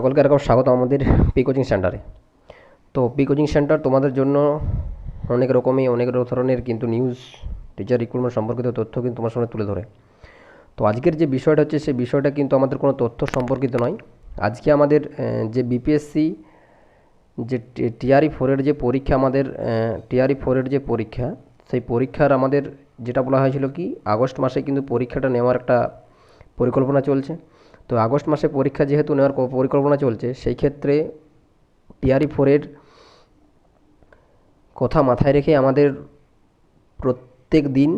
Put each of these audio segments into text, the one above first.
সকলকে এরকম স্বাগত আমাদের পি কোচিং সেন্টারে তো পি কোচিং সেন্টার তোমাদের জন্য অনেক রকমই, অনেক ধরনের কিন্তু নিউজ টিচার রিক্রুটমেন্ট সম্পর্কিত তথ্য কিন্তু তোমার সামনে তুলে ধরে। তো আজকের যে বিষয়টা হচ্ছে, সেই বিষয়টা কিন্তু আমাদের কোনো তথ্য সম্পর্কিত নয়। আজকে আমাদের যে বিপিএসসি যে টিআরই ফোরের যে পরীক্ষা আমাদের টিআরই ফোরের যে পরীক্ষা, সেই পরীক্ষার আমাদের যেটা বলা হয়েছিল কি, আগস্ট মাসে কিন্তু পরীক্ষাটা নেওয়ার একটা পরিকল্পনা চলছে। তো আগস্ট মাসে পরীক্ষা যেহেতু নেওয়ার পরিকল্পনা চলছে, সেই ক্ষেত্রে টিআরই ফোরের কথা মাথায় রেখে আমাদের প্রত্যেক দিন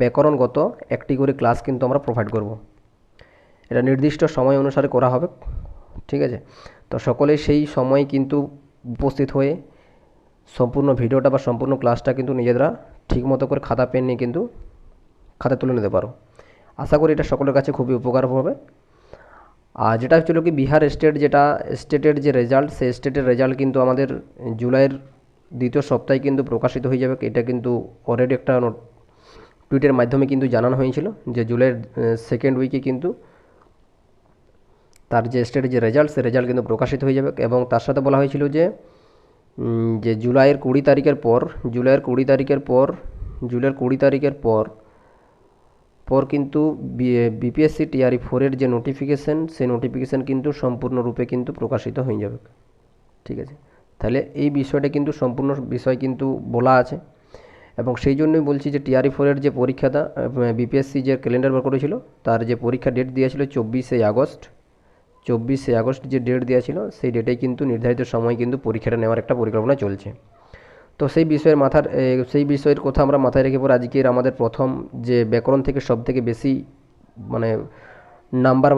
ব্যাকরণগত একটি করে ক্লাস কিন্তু আমরা প্রোভাইড করব। এটা নির্দিষ্ট সময় অনুসারে করা হবে, ঠিক আছে? তো সকলে সেই সময় কিন্তু উপস্থিত হয়ে সম্পূর্ণ ভিডিওটা বা সম্পূর্ণ ক্লাসটা কিন্তু নিজেরা ঠিকমতো করে খাতা, পেন নিয়ে কিন্তু খাতা তুলে নিতে পারো। আশা করি এটা সকলের কাছে খুবই উপকার হবে। আর যেটা হচ্ছিল কি বিহার স্টেট যেটা স্টেটের যে রেজাল্ট সেই স্টেটের রেজাল্ট কিন্তু আমাদের জুলাইয়ের দ্বিতীয় সপ্তাহে কিন্তু প্রকাশিত হয়ে যাবে। এটা কিন্তু অলরেডি একটা টুইটের মাধ্যমে কিন্তু জানানো হয়েছিল যে জুলাইয়ের সেকেন্ড উইকে কিন্তু তার যে স্টেটের যে রেজাল্ট সেই রেজাল্ট কিন্তু প্রকাশিত হয়ে যাবে এবং তার সাথে বলা হয়েছিল যে যে জুলাইয়ের কুড়ি তারিখের পর, জুলাইয়ের কুড়ি তারিখের পর, জুলাইয়ের কুড়ি তারিখের পর পর কিন্তু বিপিএসসি টিআরই ফোরের যে নোটিফিকেশান সেই নোটিফিকেশান কিন্তু সম্পূর্ণরূপে কিন্তু প্রকাশিত হয়ে যাবে। ঠিক আছে? তাহলে এই বিষয়টা কিন্তু সম্পূর্ণ বিষয় কিন্তু বলা আছে। এবং সেই জন্যই বলছি যে টিআরই ফোরের যে পরীক্ষাটা বিপিএসসি যে ক্যালেন্ডার বার করেছিল, তার যে পরীক্ষা ডেট দিয়েছিল চব্বিশে আগস্ট। চব্বিশে আগস্ট যে ডেট দেওয়া ছিল, সেই ডেটেই কিন্তু নির্ধারিত সময় কিন্তু পরীক্ষাটা নেওয়ার একটা পরিকল্পনা চলছে। তো সেই বিষয়ের মাথার সেই বিষয়ের কথা আমরা মাথায় রেখে পরে আজকের আমাদের প্রথম যে ব্যাকরণ থেকে সব থেকে বেশি মানে নাম্বার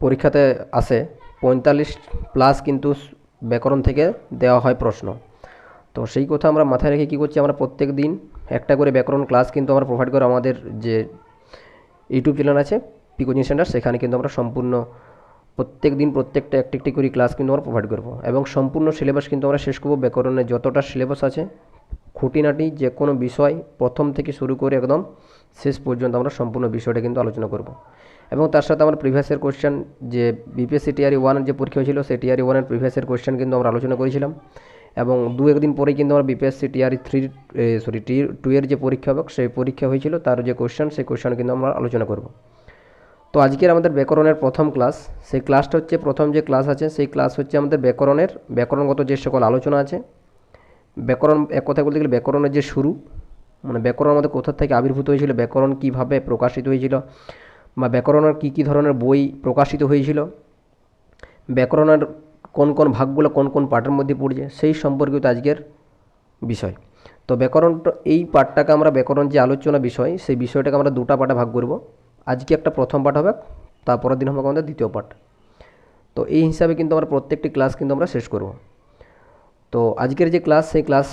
পরীক্ষাতে আসে, পঁয়তাল্লিশ প্লাস কিন্তু ব্যাকরণ থেকে দেওয়া হয় প্রশ্ন। তো সেই কথা আমরা মাথায় রেখে কী করছি, আমরা প্রত্যেক দিন একটা করে ব্যাকরণ ক্লাস কিন্তু আমরা প্রোভাইড করে আমাদের যে ইউটিউব চ্যানেল আছে পি কোচিং সেন্টার সেখানে কিন্তু আমরা সম্পূর্ণ প্রত্যেক দিন প্রত্যেকটা একটি একটি করে ক্লাস কিন্তু আমরা প্রোভাইড করব। এবং সম্পূর্ণ সিলেবাস কিন্তু আমরা শেষ করব ব্যাকরণের যতটা সিলেবাস আছে, খুঁটিনাটি যে কোনো বিষয় প্রথম থেকে শুরু করে একদম শেষ পর্যন্ত আমরা সম্পূর্ণ বিষয়টা কিন্তু আলোচনা করব। এবং তার সাথে আমার প্রিভিয়াসের কোশ্চেন যে বিপিএসসি টিআরই ওয়ানের যে পরীক্ষা হয়েছিল, সেই টিআরই ওয়ানের প্রিভিয়াসের কোশ্চেন কিন্তু আমরা আলোচনা করেছিলাম। এবং দু একদিন পরেই কিন্তু আমার BPSC TRE three sorry T two এর যে পরীক্ষা হবে, সেই পরীক্ষা হয়েছিল, তার যে কোশ্চেন সেই কোশ্চেন কিন্তু আমরা আলোচনা করব। তো আজকের আমাদের ব্যাকরণের প্রথম ক্লাস সেই ক্লাসটা হচ্ছে প্রথম যে ক্লাস আছে, সেই ক্লাস হচ্ছে আমাদের ব্যাকরণের, ব্যাকরণগত যে সকল আলোচনা আছে। ব্যাকরণ, এক কথায় বলতে গেলে ব্যাকরণের যে শুরু মানে ব্যাকরণ আমাদের কোথা থেকে আবির্ভূত হয়েছিল, ব্যাকরণ কীভাবে প্রকাশিত হয়েছিল, বা ব্যাকরণের কী কী ধরনের বই প্রকাশিত হয়েছিল, ব্যাকরণের কোন কোন ভাগগুলো কোন কোন পার্টের মধ্যে পড়ছে, সেই সম্পর্কিত আজকের বিষয়। তো ব্যাকরণটা এই পার্টটাকে আমরা ব্যাকরণ যে আলোচনা বিষয়, সেই বিষয়টাকে আমরা দুটা পার্টে ভাগ করব। আজকে একটা প্রথম পার্ট হবে, তারপরের দিন হবে আমাদের দ্বিতীয় পার্ট তো এই হিসাবে কিন্তু আমরা প্রত্যেকটি ক্লাস কিন্তু আমরা শেষ করব। তো আজকের যে ক্লাস সেই ক্লাস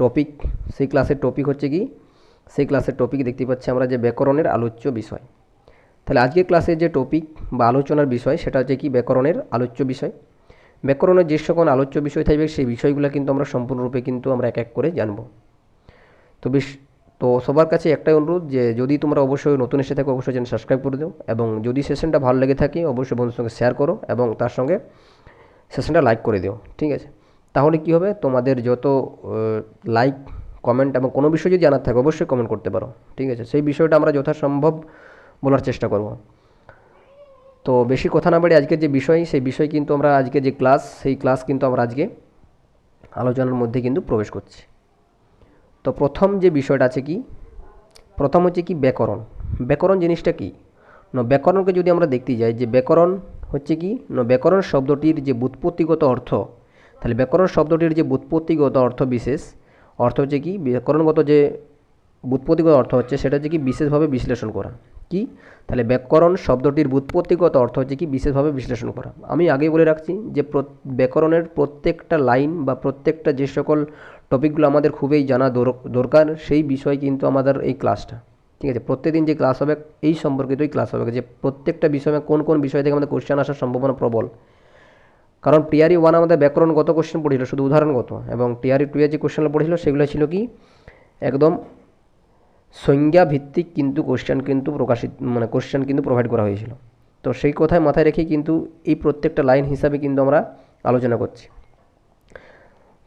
টপিক সেই ক্লাসের টপিক হচ্ছে কি? সেই ক্লাসের টপিক দেখতে পাচ্ছি আমরা যে ব্যাকরণের আলোচ্য বিষয়। তাহলে আজকের ক্লাসের যে টপিক বা আলোচনার বিষয়, সেটা হচ্ছে কি? ব্যাকরণের আলোচ্য বিষয়। ব্যাকরণের যে সকল আলোচ্য বিষয় থাকবে, সেই বিষয়গুলো কিন্তু আমরা সম্পূর্ণরূপে কিন্তু আমরা এক এক করে জানব। তো বেশ তো সবার কাছে একটাই অনুরোধ যে যদি তোমরা অবশ্যই নতুন এসে থাকো, অবশ্যই চ্যানেল সাবস্ক্রাইব করে দিও এবং যদি সেশনটা ভালো লেগে থাকে, অবশ্যই বন্ধুর সঙ্গে শেয়ার করো এবং তার সঙ্গে সেশনটা লাইক করে দিও, ঠিক আছে? তাহলে কি হবে? তোমাদের যত লাইক কমেন্ট এবং কোনো বিষয় যদি জানার থাকে, অবশ্যই কমেন্ট করতে পারো, ঠিক আছে? সেই বিষয়টা আমরা যথাসম্ভব বলার চেষ্টা করব। তো বেশি কথা না বাড়ি আজকের যে বিষয়, সেই বিষয় কিন্তু আমরা আজকে যে ক্লাস সেই ক্লাস কিন্তু আমরা আজকে আলোচনার মধ্যে কিন্তু প্রবেশ করছি। তো প্রথম যে বিষয়টা আছে কি? প্রথম হচ্ছে কি ব্যাকরণ। ব্যাকরণ জিনিসটা কি? না, ব্যাকরণকে যদি আমরা দেখতে যাই, যে ব্যাকরণ হচ্ছে কি? না, ব্যাকরণ শব্দটির যে বুৎপত্তিগত অর্থ, তাহলে ব্যাকরণ শব্দটির যে বুৎপত্তিগত অর্থ বিশেষ, অর্থ হচ্ছে কি? ব্যাকরণগত যে বুৎপত্তিগত অর্থ হচ্ছে, সেটা হচ্ছে কি বিশেষভাবে বিশ্লেষণ করা। কি? তাহলে ব্যাকরণ শব্দটির বুৎপত্তিগত অর্থ হচ্ছে কি বিশেষভাবে বিশ্লেষণ করা। আমি আগেই বলে রাখছি যে ব্যাকরণের প্রত্যেকটা লাইন বা প্রত্যেকটা যে সকল টপিকগুলো আমাদের খুবই জানা দর- দরকার, সেই বিষয় কিন্তু আমাদের এই ক্লাসটা। ঠিক আছে? প্রত্যেকদিন যে ক্লাস হবে, এই সম্পর্কিতই ক্লাস হবে যে প্রত্যেকটা বিষয়ে কোন কোন বিষয় থেকে আমাদের কোশ্চেন আসার সম্ভাবনা প্রবল। কারণ টিআরই ওয়ান আমাদের ব্যাকরণগত কোশ্চেন পড়েছিল শুধু উদাহরণগত। এবং টিআরই টু এর যে কোশ্চেনগুলো পড়েছিল সেগুলো ছিল কি? একদম সংজ্ঞা ভিত্তিক কিন্তু কোশ্চেন কিন্তু প্রকাশিত মানে কোশ্চেন কিন্তু প্রোভাইড করা হয়েছিল। তো সেই কথায় মাথায় রেখে কিন্তু এই প্রত্যেকটা লাইন হিসাবে কিন্তু আমরা আলোচনা করছি।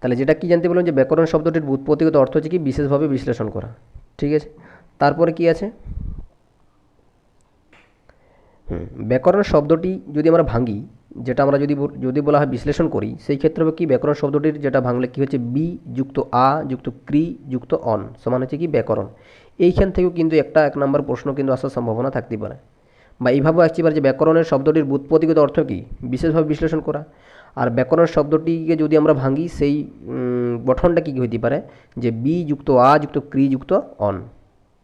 তাহলে যেটা কি জানতে বললাম যে ব্যাকরণ শব্দটির উৎপত্তিগত অর্থ হচ্ছে কি বিশেষভাবে বিশ্লেষণ করা, ঠিক আছে? তারপরে কি আছে? হুম, ব্যাকরণ শব্দটি যদি আমরা ভাঙি, যেটা আমরা যদি যদি বলা হয় বিশ্লেষণ করি, সেই ক্ষেত্রে কি ব্যাকরণ শব্দটির যেটা ভাঙলে কি হচ্ছে? বি যুক্ত আ যুক্ত ক্রি যুক্ত অন সমান হচ্ছে কি ব্যাকরণ। এইখান থেকেও কিন্তু একটা এক নম্বর প্রশ্ন কিন্তু আসার সম্ভাবনা থাকতে পারে। বা এইভাবেও আসতে পারে যে ব্যাকরণের শব্দটির ব্যুৎপত্তিগত অর্থ কী? বিশেষভাবে বিশ্লেষণ করা। আর ব্যাকরণ শব্দটিকে যদি আমরা ভাঙি, সেই গঠনটা কী হইতে পারে? যে বি যুক্ত আ যুক্ত ক্রি যুক্ত অন।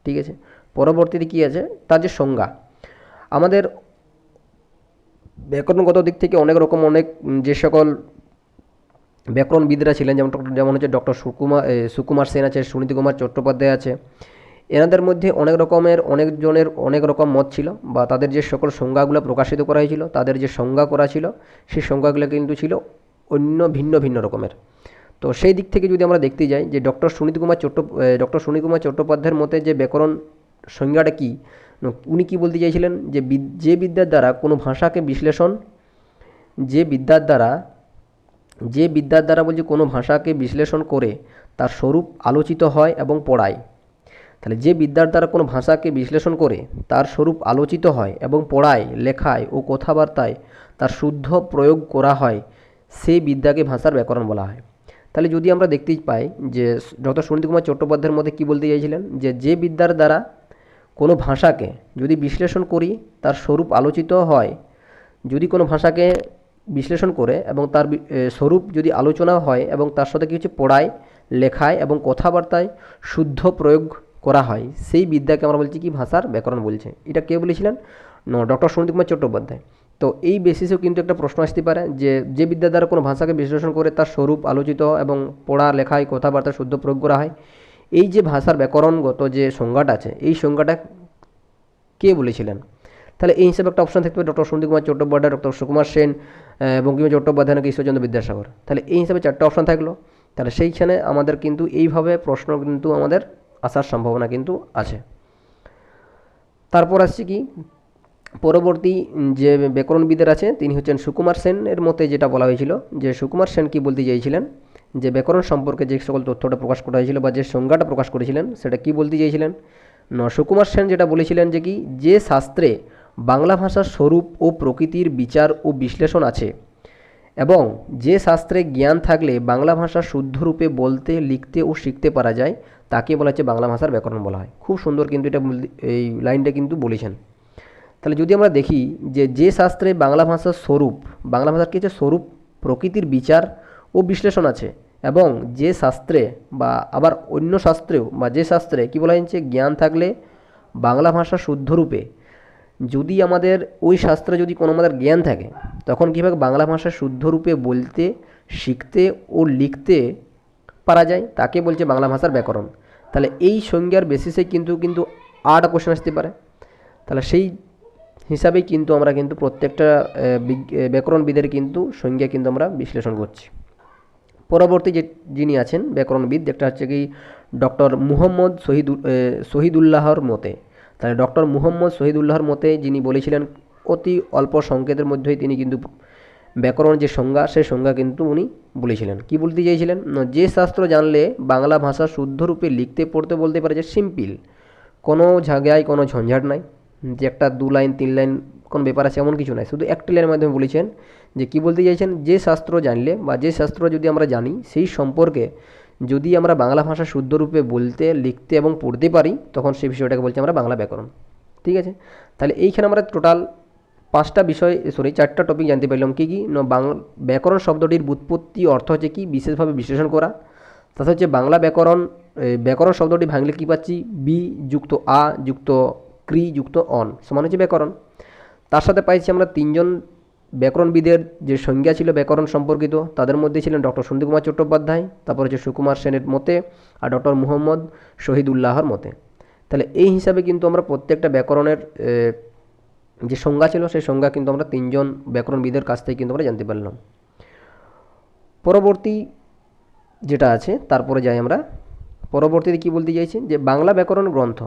ঠিক আছে? পরবর্তীতে কী আছে? তার যে সংজ্ঞা। আমাদের ব্যাকরণগত দিক থেকে অনেক রকম অনেক যে সকল ব্যাকরণবিদরা ছিলেন, যেমন যেমন হচ্ছে ডক্টর সুকুমার সুকুমার সেন আছে, সুনীতি কুমার চট্টোপাধ্যায় আছে এনাদের মধ্যে অনেক রকমের অনেকজনের অনেক রকম মত ছিল বা তাদের যে সকল সংজ্ঞাগুলো প্রকাশিত করা হয়েছিল, তাদের যে সংজ্ঞা করা ছিল, সেই সংজ্ঞাগুলো কিন্তু ছিল অন্য ভিন্ন ভিন্ন রকমের। তো সেই দিক থেকে যদি আমরা দেখতে যাই যে ডক্টর সুনীত কুমার চট্ট ডক্টর সুনীত কুমার চট্টোপাধ্যায়ের মতে যে ব্যাকরণ সংজ্ঞাটা কী উনি কি বলতে চাইছিলেন যে যে বিদ্যার দ্বারা কোনো ভাষাকে বিশ্লেষণ, যে বিদ্যার দ্বারা, যে বিদ্যার দ্বারা বলছে কোনো ভাষাকে বিশ্লেষণ করে তার স্বরূপ আলোচিত হয় এবং পড়ায়। তাহলে যে বিদ্যার দ্বারা কোনো ভাষাকে বিশ্লেষণ করে, তার স্বরূপ আলোচিত হয় এবং পড়ায়, লেখায় ও কথাবার্তায় তার শুদ্ধ প্রয়োগ করা হয় সেই বিদ্যাকে ভাষার ব্যাকরণ বলা হয়। তাহলে যদি আমরা দেখতেই পাই যে ডক্টর সুনীত কুমার চট্টোপাধ্যায়ের মধ্যে কী বলতে চাইছিলেন? যে যে বিদ্যার দ্বারা কোনো ভাষাকে যদি বিশ্লেষণ করি, তার স্বরূপ আলোচিত হয়, যদি কোনো ভাষাকে বিশ্লেষণ করে এবং তার স্বরূপ যদি আলোচনা হয় এবং তার সাথে কি হচ্ছে? পড়ায়, লেখায় এবং কথাবার্তায় শুদ্ধ প্রয়োগ করা হয়। সেই বিদ্যাকে আমরা বলছি কি? ভাষার ব্যাকরণ বলছে। এটা কে বলেছিলেন? ডক্টর সুনীত কুমার চট্টোপাধ্যায়। তো এই বেসিসেও কিন্তু একটা প্রশ্ন আসতে পারে যে যে বিদ্যা দ্বারা কোনো ভাষাকে বিশ্লেষণ করে তার স্বরূপ আলোচিত এবং পড়া লেখায় কথাবার্তা শুদ্ধ প্রয়োগ করা হয়। এই যে ভাষার ব্যাকরণগত যে সংজ্ঞাটা আছে, এই সংজ্ঞাটা কে বলেছিলেন? তাহলে এই হিসাবে একটা অপশন থাকতে পারে, ডক্টর সন্দীপ কুমার চট্টোপাধ্যায়, ডক্টর সুকুমার সেন বঙ্কিম চট্টোপাধ্যায় নাকি ঈশ্বরচন্দ্র বিদ্যাসাগর। তাহলে এই হিসাবে চারটে অপশন থাকল। তাহলে সেইখানে আমাদের কিন্তু এইভাবে প্রশ্ন কিন্তু আমাদের আসার সম্ভাবনা কিন্তু আছে। তারপর আসছে কি? পরবর্তী যে ব্যাকরণবিদের আছে, তিনি হচ্ছেন সুকুমার সেনের মতে যেটা বলা হয়েছিল, যে সুকুমার সেন কি বলতে চাইছিলেন? যে ব্যাকরণ সম্পর্কে যে সকল তথ্যটা প্রকাশ করা হয়েছিল বা যে সংজ্ঞাটা প্রকাশ করেছিলেন, সেটা কি বলতে চাইছিলেন? ন, সুকুমার সেন যেটা বলেছিলেন যে কি? যে শাস্ত্রে বাংলা ভাষার স্বরূপ ও প্রকৃতির বিচার ও বিশ্লেষণ আছে এবং যে শাস্ত্রে জ্ঞান থাকলে বাংলা ভাষা শুদ্ধরূপে বলতে, লিখতে ও শিখতে পারা যায় তাকে বলা হচ্ছে বাংলা ভাষার ব্যাকরণ বলা হয়। খুব সুন্দর কিন্তু এটা এই লাইনটা কিন্তু বলেছেন। তাহলে যদি আমরা দেখি যে যে শাস্ত্রে বাংলা ভাষার স্বরূপ, বাংলা ভাষার কিছু স্বরূপ, প্রকৃতির বিচার ও বিশ্লেষণ আছে এবং যে শাস্ত্রে বা আবার অন্য শাস্ত্রেও বা যে শাস্ত্রে কী বলা হয়েছে, জ্ঞান থাকলে বাংলা ভাষা শুদ্ধরূপে। যদি আমাদের ওই শাস্ত্রে যদি কোনো আমাদের জ্ঞান থাকে, তখন কীভাবে বাংলা ভাষা শুদ্ধরূপে বলতে, শিখতে ও লিখতে পারা যায়, তাকে বলছে বাংলা ভাষার ব্যাকরণ। তাহলে এই সংজ্ঞার বেসিসে কিন্তু কিন্তু আট কোশ্চেন আসতে পারে। তাহলে সেই হিসাবেই কিন্তু আমরা কিন্তু প্রত্যেকটা ব্যাকরণবিদের কিন্তু সংজ্ঞা কিন্তু আমরা বিশ্লেষণ করছি। পরবর্তী যে যিনি আছেন, ব্যাকরণবিদ, একটা হচ্ছে কি ডক্টর মুহম্মদ শহীদুল শহীদুল্লাহর মতে। তাহলে ডক্টর মুহম্মদ শহীদুল্লাহর মতে যিনি বলেছিলেন, অতি অল্প সংকেতের মধ্যেই তিনি কিন্তু ব্যাকরণ যে সংজ্ঞা, সেই সংজ্ঞা কিন্তু উনি বলেছিলেন। কি বলতে চাইছিলেন? যে শাস্ত্র জানলে বাংলা ভাষা শুদ্ধরূপে লিখতে, পড়তে বলতে পারে যে সিম্পল। কোনো জায়গায় কোনো ঝঞ্ঝাট নাই। যে একটা দু লাইন, তিন লাইন কোনো ব্যাপার আছে, এমন কিছু নাই। শুধু একটি লাইনের মাধ্যমে বলেছেন যে কি বলতে চাইছেন? যে শাস্ত্র জানলে বা যে শাস্ত্র যদি আমরা জানি, সেই সম্পর্কে যদি আমরা বাংলা ভাষা শুদ্ধরূপে বলতে, লিখতে এবং পড়তে পারি, তখন সেই বিষয়টাকে বলছি আমরা বাংলা ব্যাকরণ। ঠিক আছে? তাহলে এইখানে আমরা টোটাল পাঁচটা বিষয় সরি চারটা টপিক জানতে পারলাম। কি কী? বাংলা ব্যাকরণ শব্দটির বুৎপত্তি অর্থ হচ্ছে কি? বিশেষভাবে বিশ্লেষণ করা। তাতে হচ্ছে বাংলা ব্যাকরণ ব্যাকরণ শব্দটি ভাঙলে কী পাচ্ছি? বি যুক্ত আ যুক্ত ক্রি যুক্ত অন, সমান হচ্ছে ব্যাকরণ। তার সাথে পাইছি আমরা তিনজন ব্যাকরণবিদের যে সংজ্ঞা ছিল ব্যাকরণ সম্পর্কিত, তাদের মধ্যে ছিলেন ডক্টর সন্দীপ কুমার চট্টোপাধ্যায়, তারপর হচ্ছে সুকুমার সেনের মতে আর ডক্টর মুহম্মদ শহীদুল্লাহর মতে। তাহলে এই হিসাবে কিন্তু আমরা প্রত্যেকটা ব্যাকরণের যে সংজ্ঞা ছিল, সেই সংজ্ঞা কিন্তু আমরা তিনজন ব্যাকরণবিদের কাছ থেকে কিন্তু আমরা জানতে পারলাম। পরবর্তী যেটা আছে, তারপরে যাই আমরা। পরবর্তীতে কি বলতে চাইছি? যে বাংলা ব্যাকরণ গ্রন্থ।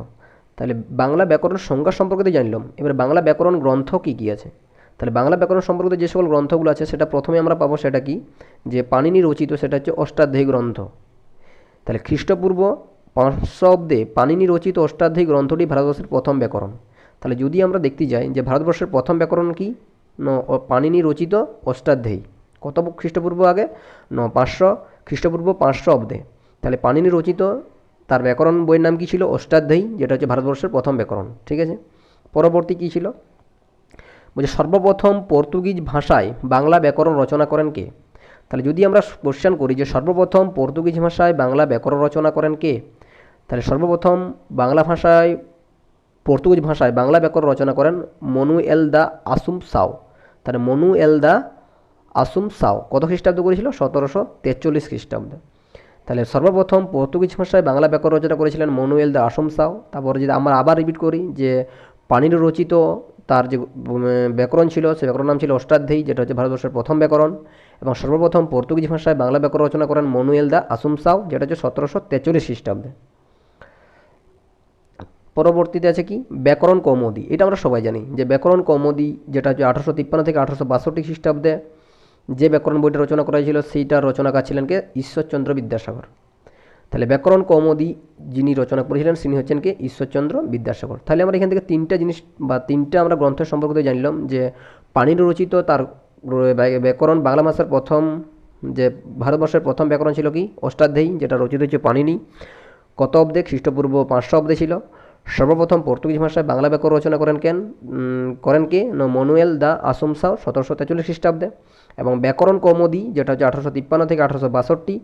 তাহলে বাংলা ব্যাকরণ সংজ্ঞা সম্পর্কে জানলাম। এবার বাংলা ব্যাকরণ গ্রন্থ কী কী আছে? তাহলে বাংলা ব্যাকরণ সম্পর্কিত যে সকল গ্রন্থগুলো আছে, সেটা প্রথমে আমরা পাবো সেটা কি? যে পাণিনি রচিত, সেটা হচ্ছে অষ্টাধ্যায়ী গ্রন্থ। তাহলে খ্রিস্টপূর্ব পাঁচশো অব্দে পাণিনি রচিত অষ্টাধ্যায়ী গ্রন্থটি ভারতবর্ষের প্রথম ব্যাকরণ। তাহলে যদি আমরা দেখতে যাই যে ভারতবর্ষের প্রথম ব্যাকরণ কি? ন পাণিনি রচিত অষ্টাধ্যায়ী। কত খ্রিস্টপূর্ব আগে? ন, পাঁচশো, খ্রিস্টপূর্ব পাঁচশো অব্দে। তাহলে পাণিনি রচিত, তার ব্যাকরণ বইয়ের নাম কী ছিল? অষ্টাধ্যায়ী, যেটা হচ্ছে ভারতবর্ষের প্রথম ব্যাকরণ। ঠিক আছে? পরবর্তী কী ছিল? বলছে, সর্বপ্রথম পর্তুগিজ ভাষায় বাংলা ব্যাকরণ রচনা করেন কে? তাহলে যদি আমরা কোশ্চেন করি যে সর্বপ্রথম পর্তুগিজ ভাষায় বাংলা ব্যাকরণ রচনা করেন কে? তাহলে সর্বপ্রথম বাংলা ভাষায় পর্তুগিজ ভাষায় বাংলা ব্যাকরণ রচনা করেন মনু এল দা আসুম সাও। তাহলে মনু এল দা আসুম সাও কত খ্রিস্টাব্দ করেছিল? সতেরোশো তেচল্লিশ খ্রিস্টাব্দ। তাহলে সর্বপ্রথম পর্তুগিজ ভাষায় বাংলা ব্যাকরণ রচনা করেছিলেন মনুয়েল দা আসম সাও। তারপরে যদি আমরা আবার রিপিট করি যে পানির রচিত তার যে ব্যাকরণ ছিল, সে ব্যাকরণ নাম ছিল অষ্টাধ্যায়ী, যেটা হচ্ছে ভারতবর্ষের প্রথম ব্যাকরণ। এবং সর্বপ্রথম পর্তুগিজ ভাষায় বাংলা ব্যাকরণ রচনা করেন মনুয়েল দা আসুম সাও, যেটা হচ্ছে সতেরোশো তেচল্লিশ খ্রিস্টাব্দে। পরবর্তীতে আছে কি? ব্যাকরণ কৌমুদি। এটা আমরা সবাই জানি যে ব্যাকরণ কৌমুদি যেটা হচ্ছে আঠারোশো তিপ্পান্ন থেকে আঠারোশো বাষট্টি খ্রিস্টাব্দে যে ব্যাকরণ বইটা রচনা করা হয়েছিল সেইটার রচনাকার ছিলেন কে? ঈশ্বরচন্দ্র বিদ্যাসাগর। তাহলে ব্যাকরণ কৌমুদি যিনি রচনা করেছিলেন তিনি হচ্ছেন কে? ঈশ্বরচন্দ্র বিদ্যাসাগর। তাহলে আমরা এখান থেকে তিনটা জিনিস বা তিনটা আমরা গ্রন্থের সম্পর্কে জানলাম যে পানির রচিত তার ব্যাকরণ বাংলা ভাষার প্রথম যে ভারতবর্ষের প্রথম ব্যাকরণ ছিল কি? অষ্টাধ্যায়ী, যেটা রচিত হচ্ছে পানিনি কত অব্দে? খ্রিস্টপূর্ব পাঁচশো অব্দে ছিল। সর্বপ্রথম পর্তুগিজ ভাষায় বাংলা ব্যাকরণ রচনা করেন কেন? করেন কে? না, মনুয়েল দা আসুমসাও সতেরোশো তেচল্লিশ খ্রিস্টাব্দে। এবং ব্যাকরণ কৌমুদি, যেটা হচ্ছে আঠারোশো তিপ্পান্ন থেকে আঠারোশো বাষট্টি,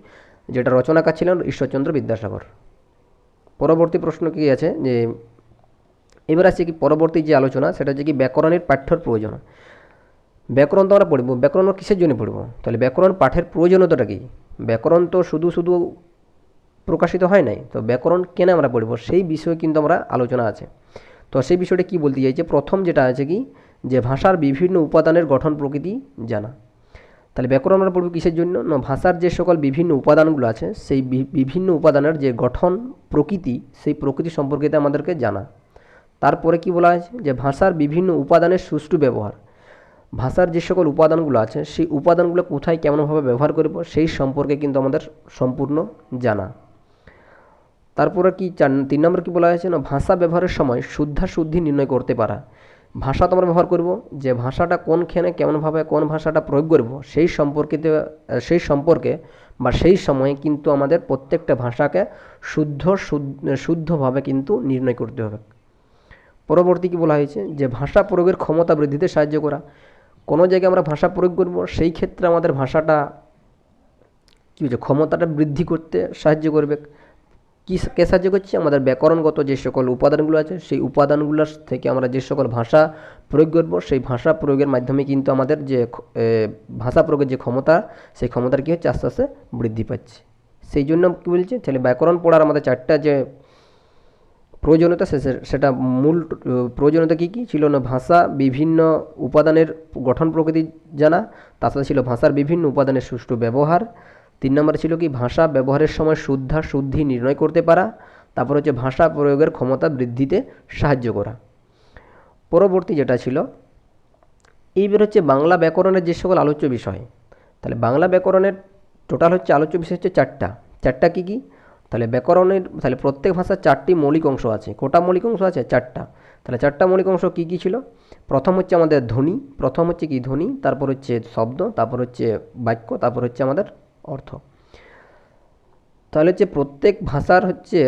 যেটা রচনাকার ছিলেন ঈশ্বরচন্দ্র বিদ্যাসাগর। পরবর্তী প্রশ্ন কি আছে? যে, এবার আছে কি পরবর্তী যে আলোচনা, সেটা হচ্ছে কি ব্যাকরণের পাঠ্যর প্রয়োজন। ব্যাকরণ তো আমরা পড়ব, ব্যাকরণ কিসের জন্য পড়ব? তাহলে ব্যাকরণ পাঠের প্রয়োজনীয়তাটা কি? ব্যাকরণ তো শুধু শুধু প্রকাশিত হয় নাই। তো ব্যাকরণ কেন আমরা পড়ব? সেই বিষয়ে কিন্তু আমরা আলোচনা আছে। তো সেই বিষয়টা কি বলতে চাইছে? প্রথম যেটা আছে কি? যে ভাষার বিভিন্ন উপাদানের গঠন প্রকৃতি জানা। তাহলে ব্যাকরণ আমরা পড়ব কিসের জন্য? না, ভাষার যে সকল বিভিন্ন উপাদানগুলো আছে, সেই বিভিন্ন উপাদানের যে গঠন প্রকৃতি, সেই প্রকৃতি সম্পর্কিত আমাদেরকে জানা। তারপরে কি বলা হয়েছে যে ভাষার বিভিন্ন উপাদানের সুষ্ঠু ব্যবহার। ভাষার যে সকল উপাদানগুলো আছে, সেই উপাদানগুলো কোথায় কেমনভাবে ব্যবহার করব, সেই সম্পর্কে কিন্তু আমাদের সম্পূর্ণ জানা। তারপরে কি চার, তিন নম্বর কি বলা হয়েছে না, ভাষা ব্যবহারের সময় শুদ্ধা শুদ্ধি নির্ণয় করতে পারা। ভাষা তো আমরা ব্যবহার করব, যে ভাষাটা কোন কোনখানে, কেমনভাবে কোন ভাষাটা প্রয়োগ করব, সেই সম্পর্কিত, সেই সম্পর্কে বা সেই সময়ে কিন্তু আমাদের প্রত্যেকটা ভাষাকে শুদ্ধ, শুদ্ধ- শুদ্ধভাবে কিন্তু নির্ণয় করতে হবে। পরবর্তী কি বলা হয়েছে, যে ভাষা প্রয়োগের ক্ষমতা বৃদ্ধিতে সাহায্য করা। কোনো জায়গায় আমরা ভাষা প্রয়োগ করব, সেই ক্ষেত্রে আমাদের ভাষাটা কী হচ্ছে ক্ষমতাটা বৃদ্ধি করতে সাহায্য করবে। কী সাহায্য করছে? আমাদের ব্যাকরণগত যে সকল উপাদানগুলো আছে, সেই উপাদানগুলোর থেকে আমরা যে সকল ভাষা প্রয়োগ করব, সেই ভাষা প্রয়োগের মাধ্যমে কিন্তু আমাদের যে ভাষা প্রয়োগের যে ক্ষমতা, সেই ক্ষমতার কী হচ্ছে? আস্তে আস্তে বৃদ্ধি পাচ্ছে। সেই জন্য কী বলছে? তাহলে ব্যাকরণ পড়ার আমাদের চারটা যে প্রয়োজনীয়তা সেটা মূল প্রয়োজনীয়তা কী কী? ছিল না ভাষা, বিভিন্ন উপাদানের গঠন প্রকৃতি জানা, তাছাড়া ছিল ভাষার বিভিন্ন উপাদানের সুষ্ঠু ব্যবহার তিন নম্বরে ছিল কি, ভাষা ব্যবহারের সময় শুদ্ধা শুদ্ধি নির্ণয় করতে পারা, তারপর হচ্ছে ভাষা প্রয়োগের ক্ষমতা বৃদ্ধিতে সাহায্য করা। পরবর্তী যেটা ছিল, এইবার হচ্ছে বাংলা ব্যাকরণের যে সকল আলোচ্য বিষয়, তাহলে বাংলা ব্যাকরণের টোটাল হচ্ছে আলোচ্য বিষয় হচ্ছে চারটা। চারটা কী কী? তাহলে ব্যাকরণের, তাহলে প্রত্যেক ভাষার চারটি মৌলিক অংশ আছে। কোটা মৌলিক অংশ আছে? চারটা। তাহলে চারটা মৌলিক অংশ কী কী ছিল? প্রথম হচ্ছে আমাদের ধ্বনি, প্রথম হচ্ছে কি ধ্বনি, তারপর হচ্ছে শব্দ, তারপর হচ্ছে বাক্য, তারপর হচ্ছে আমাদের অর্থ। তাহলে হচ্ছে প্রত্যেক ভাষার হচ্ছে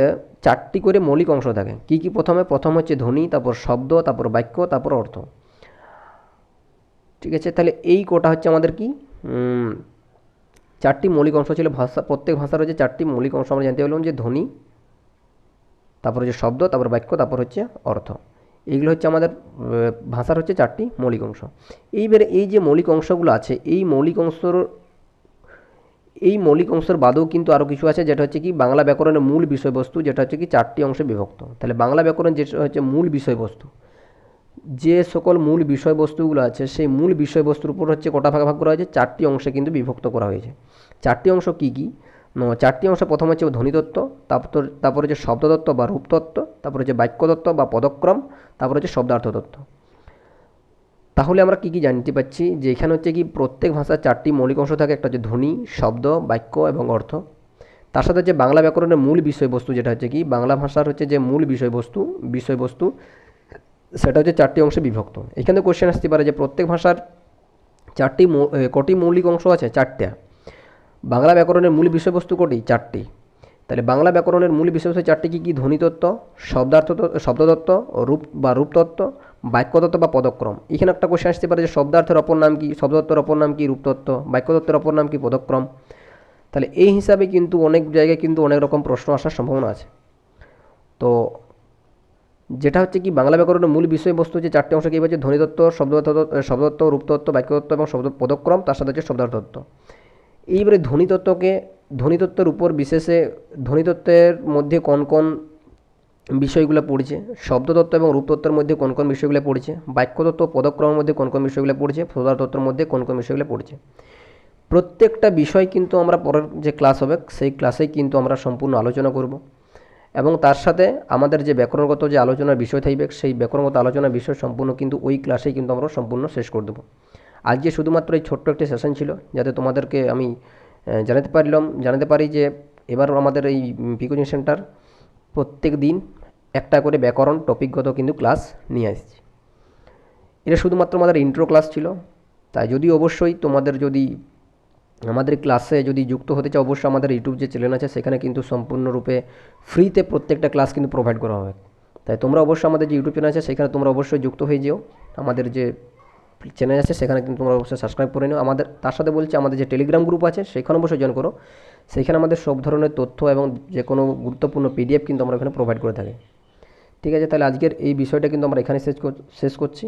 চারটি করে মৌলিক অংশ থাকে। কী কী প্রথমে? প্রথম হচ্ছে ধ্বনি, তারপর শব্দ, তারপর বাক্য, তারপর অর্থ। ঠিক আছে? তাহলে এই কোটা হচ্ছে আমাদের কি? চারটি মৌলিক অংশ ছিল ভাষা, প্রত্যেক ভাষার হচ্ছে চারটি মৌলিক অংশ আমরা জানতে পারলাম যে ধ্বনি, তারপর হচ্ছে শব্দ, তারপর বাক্য, তারপর হচ্ছে অর্থ। এইগুলো হচ্ছে আমাদের ভাষার হচ্ছে চারটি মৌলিক অংশ। এইবারে এই যে মৌলিক অংশগুলো আছে, এই মৌলিক অংশর এই মৌলিক অংশের বাদেও কিন্তু আরও কিছু আছে, যেটা হচ্ছে কি বাংলা ব্যাকরণের মূল বিষয়বস্তু, যেটা হচ্ছে কি চারটি অংশে বিভক্ত। তাহলে বাংলা ব্যাকরণ যেটা হচ্ছে মূল বিষয়বস্তু। যে সকল মূল বিষয়বস্তুগুলো আছে, সেই মূল বিষয়বস্তুর উপর হচ্ছে কটা ভাগ ভাগ করা হয়েছে, চারটি অংশে কিন্তু বিভক্ত করা হয়েছে। চারটি অংশ কি কি? চারটি অংশ প্রথম হচ্ছে ধ্বনিতত্ত্ব, তারপর তারপর হচ্ছে শব্দতত্ত্ব বা রূপতত্ত্ব, তারপর হচ্ছে বাক্যতত্ত্ব বা পদক্রম, তারপর হচ্ছে শব্দার্থতত্ত্ব। তাহলে আমরা কী কী জানতে পারছি যে এখানে হচ্ছে কি প্রত্যেক ভাষার চারটি মৌলিক অংশ থাকে, একটা হচ্ছে ধ্বনি, শব্দ, বাক্য এবং অর্থ। তার সাথে হচ্ছে বাংলা ব্যাকরণের মূল বিষয়বস্তু যেটা হচ্ছে কি, বাংলা ভাষার হচ্ছে যে মূল বিষয়বস্তু বিষয়বস্তু, সেটা হচ্ছে চারটি অংশে বিভক্ত। এখানে কোশ্চেন আসতে পারে যে প্রত্যেক ভাষার চারটি কটি মৌলিক অংশ আছে? চারটা। বাংলা ব্যাকরণের মূল বিষয়বস্তু কটি? চারটি। তাহলে বাংলা ব্যাকরণের মূল বিষয়বস্তু চারটি কী কী? ধ্বনিতত্ত্ব শব্দার্থ শব্দতত্ত্ব, রূপ বা রূপতত্ত্ব বাক্যতত্ত্ব বা পদক্রম। এখানে একটা কোশ্চেন আসতে পারে যে শব্দার্থের অপর নাম কি শব্দতত্ত্বের অপর নাম কি, রূপতত্ত্ব, বাক্যতত্ত্বের অপর নাম কি, পদক্রম? তাহলে এই হিসাবে কিন্তু অনেক জায়গায় কিন্তু অনেক রকম প্রশ্ন আসার সম্ভাবনা আছে। তো যেটা হচ্ছে কি, বাংলা ব্যাকরণের মূল বিষয়বস্তু যে চারটে অংশ কী হচ্ছে ধ্বনিতত্ত্ব, শব্দতত্ত্ব শব্দতত্ত্ব, রূপতত্ত্ব, বাক্যতত্ত্ব এবং শব্দ, পদক্রম, তার সাথে হচ্ছে শব্দার্থতত্ত্ব। এইবারে ধ্বনিতত্ত্বকে, ধ্বনিতত্ত্বের উপর বিশেষে ধ্বনিতত্ত্বের মধ্যে কোন কোন বিষয়গুলো পড়ছে, শব্দতত্ত্ব এবং রূপতত্ত্বের মধ্যে কোন কোন বিষয়গুলো পড়ছে, বাক্যতত্ত্ব পদক্রমের মধ্যে কোন কোন বিষয়গুলো পড়ছে পদার্থত্বের মধ্যে কোন কোন বিষয়গুলো পড়ছে। প্রত্যেকটা বিষয় কিন্তু আমরা পরের যে ক্লাস হবে, সেই ক্লাসেই কিন্তু আমরা সম্পূর্ণ আলোচনা করব। এবং তার সাথে আমাদের যে ব্যাকরণগত যে আলোচনার বিষয় থাকবে, সেই ব্যাকরণগত আলোচনার বিষয় সম্পূর্ণ কিন্তু ওই ক্লাসেই কিন্তু আমরা সম্পূর্ণ শেষ করে দেবো। আজকে শুধুমাত্র এই ছোট্ট একটি সেশন ছিল, যাতে তোমাদেরকে আমি জানাতে পারলাম, জানাতে পারি যে এবার আমাদের এই পিকোচিং সেন্টার প্রত্যেক দিন একটা করে ব্যাকরণ টপিকগত কিন্তু ক্লাস নিয়ে আসছি। এটা শুধুমাত্র আমাদের ইন্ট্রো ক্লাস ছিল। তাই যদি অবশ্যই তোমাদের যদি আমাদের ক্লাসে যদি যুক্ত হতে চাও, অবশ্যই আমাদের ইউটিউব যে চ্যানেল আছে, সেখানে কিন্তু সম্পূর্ণরূপে ফ্রিতে প্রত্যেকটা ক্লাস কিন্তু প্রোভাইড করা হবে। তাই তোমরা অবশ্যই আমাদের যে ইউটিউব চ্যানেল আছে, সেখানে তোমরা অবশ্যই যুক্ত হয়ে যেও। আমাদের যে চ্যানেল আছে, সেখানে কিন্তু তোমরা অবশ্যই সাবস্ক্রাইব করে নিও। আমাদের, তার সাথে বলছি, আমাদের যে টেলিগ্রাম গ্রুপ আছে, সেখানে অবশ্যই জয়েন করো। সেখানে আমাদের সব ধরনের তথ্য এবং যে কোনো গুরুত্বপূর্ণ পিডিএফ কিন্তু আমরা এখানে প্রোভাইড করে থাকি। ঠিক আছে, তাহলে আজকের এই বিষয়টা কিন্তু আমরা এখানে শেষ শেষ করছি।